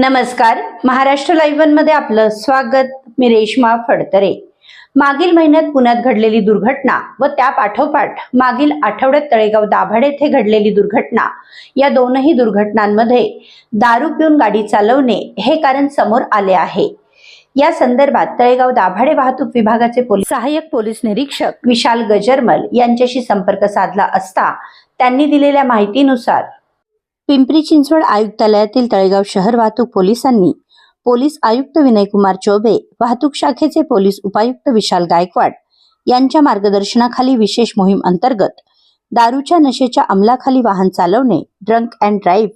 नमस्कार. महाराष्ट्र लाईव्हमध्ये आपलं स्वागत. मी रेश्मा फडतरे. मागील महिन्यात पुण्यात घडलेली दुर्घटना व त्या पाठोपाठ मागील आठवड्यात तळेगाव दाभाडे येथे घडलेली दुर्घटना या दोनही दुर्घटनांमध्ये दारू पिऊन गाडी चालवणे हे कारण समोर आले आहे. या संदर्भात तळेगाव दाभाडे वाहतूक विभागाचे पोलीस सहाय्यक पोलीस निरीक्षक विशाल गजरमल यांच्याशी संपर्क साधला असता त्यांनी दिलेल्या माहितीनुसार पिंपरी चिंचवड आयुक्तालयातील तळेगाव शहर वाहतूक पोलिसांनी पोलीस आयुक्त विनयकुमार चौबे वाहतूक शाखेचे पोलीस उपायुक्त विशाल गायकवाड यांच्या मार्गदर्शनाखाली विशेष मोहीम अंतर्गत दारूच्या नशेच्या अंमलाखाली वाहन चालवणे ड्रंक अँड ड्राईव्ह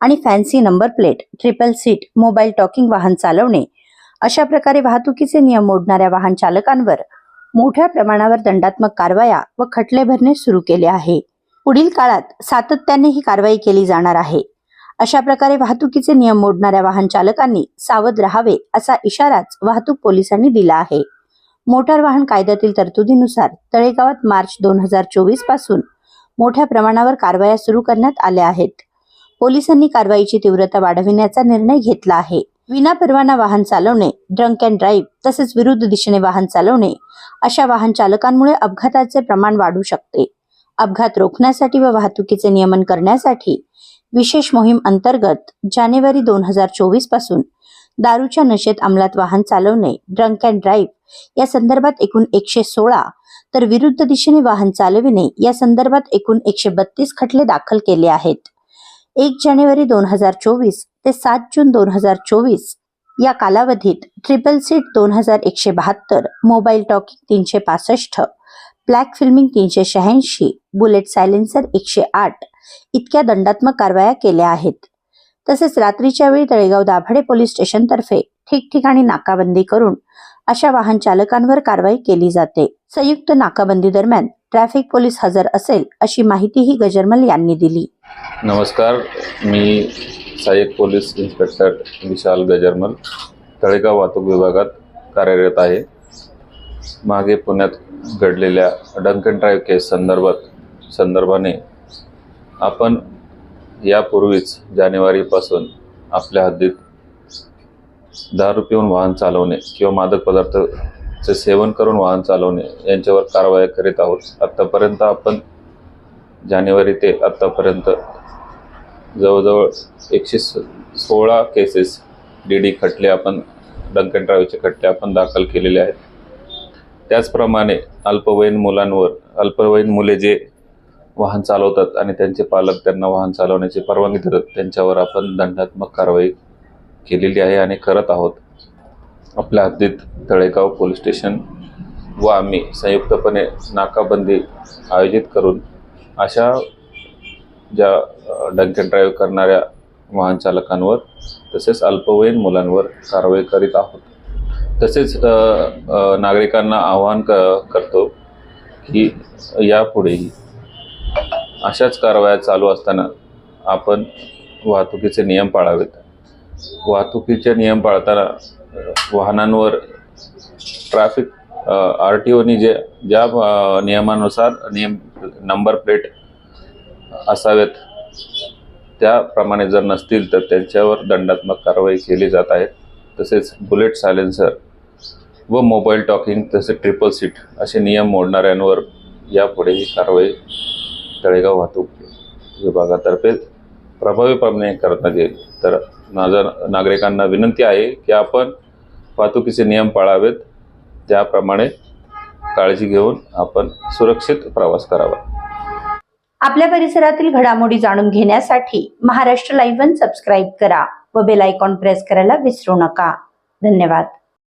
आणि fancy number plate triple seat mobile talking वाहन चालवणे अशा प्रकारे वाहतुकीचे नियम मोडणाऱ्या वाहन चालकांवर मोठ्या प्रमाणावर दंडात्मक कारवाया व खटले भरणे सुरू केले आहे. पुढील काळात सातत्याने ही कारवाई केली जाणार आहे. अशा प्रकारे वाहतुकीचे नियम मोडणाऱ्या वाहन चालकांनी सावध राहावे असा इशाराच वाहतूक पोलिसांनी दिला आहे. मोटार वाहन कायद्यातील तरतुदीनुसार तळेगावात मार्च दोन हजार चोवीसपासून मोठ्या प्रमाणावर कारवाया सुरू करण्यात आल्या आहेत. पोलिसांनी कारवाईची तीव्रता वाढविण्याचा निर्णय घेतला आहे. विना परवाना वाहन चालवणे ड्रंक अँड ड्राईव्ह तसेच विरुद्ध दिशेने वाहन चालवणे अशा वाहन चालकांमुळे अपघाताचे प्रमाण वाढू शकते. अपघात रोखण्यासाठी व वाहतुकीचे नियमन करण्यासाठी विशेष मोहीम अंतर्गत जानेवारी दोन हजार चोवीसपासून दारूच्या नशेत अंमलात वाहन चालवणे ड्रंक अँड ड्राईव्ह या संदर्भात एकूण एकशे सोळा तर विरुद्ध दिशेने वाहन चालविणे या संदर्भात एकूण एकशे बत्तीस खटले दाखल केले आहेत. एक जानेवारी दोन हजार चोवीस ते सात जून दोन हजार चोवीस या कालावधीत ट्रिपल सीट दोन हजार एकशे बहात्तर मोबाईल टॉकिंग तीनशे पासष्ट ब्लॅक फिल्मिंग तीनशे शहाऐंशी बुलेट सायलेन्सर एकशे आठ इतक्या दंडात्मक कारवाया केल्या आहेत. तसेच रात्रीच्या वेळी तळेगाव दाभाडे पोलीस स्टेशनतर्फे ठिकठिकाणी नाकाबंदी करून अशा वाहन चालकांवर कारवाई केली जाते. संयुक्त नाकाबंदी दरम्यान ट्रॅफिक पोलीस हजर असेल अशी माहितीही गजरमल यांनी दिली. नमस्कार मी सहाय्यक पोलीस इन्स्पेक्टर विशाल गजरमल तळेगाव वाहतूक विभागात कार्यरत आहे. मागे पुण्यात घडलेल्या डंकन ड्राईव्ह केस संदर्भात संदर्भाने आपण यापूर्वीच जानेवारीपासून आपल्या हद्दीत दारू पिऊन वाहन चालवणे किंवा मादक पदार्थाचे सेवन करून वाहन चालवणे यांच्यावर कारवाई करीत आहोत. आत्तापर्यंत आपण जानेवारी ते आत्तापर्यंत जवळजवळ एकशे सोळा केसेस डी डी खटले आपण डंकन ड्राईव्हचे खटले आपण दाखल केलेले आहेत. त्याचप्रमाणे अल्पवयीन मुलांवर अल्पवयीन मुले जे वाहन चालवतात आणि त्यांचे पालक त्यांना वाहन चालवण्याची परवानगी देतात त्यांच्यावर आपण दंडात्मक कारवाई केलेली आहे आणि करत आहोत. आपल्या हद्दीत तळेगाव पोलीस स्टेशन व आम्ही संयुक्तपणे नाकाबंदी आयोजित करून अशा ज्या डंके ड्राईव्ह करणाऱ्या वाहन चालकांवर तसेच अल्पवयीन मुलांवर कारवाई करीत आहोत. तसेच नागरिकांना आवाहन क करतो की यापुढेही अशाच कारवाया चालू असताना आपण वाहतुकीचे नियम पाळावेत. वाहतुकीचे नियम पाळताना वाहनांवर ट्रॅफिक आर टी ओनी जे ज्या नियमानुसार नियम नंबर प्लेट असावेत त्याप्रमाणे जर नसतील तर त्यांच्यावर दंडात्मक कारवाई केली जात आहे. तसेच बुलेट सायलेन्सर व मोबाईल टॉकिंग तसेच ट्रिपल सीट असे नियम मोडणाऱ्यांवर यापुढे ही कारवाई तळेगाव वाहतूक विभागातर्फे प्रभावीपणे करण्यात येईल. तर माझा नागरिकांना विनंती आहे की आपण वाहतुकीचे नियम पाळावेत. त्याप्रमाणे काळजी घेऊन आपण सुरक्षित प्रवास करावा. आपल्या परिसरातील घडामोडी जाणून घेण्यासाठी महाराष्ट्र लाईव्ह वन सबस्क्राईब करा व बेल आयकॉन प्रेस करायला विसरू नका. धन्यवाद.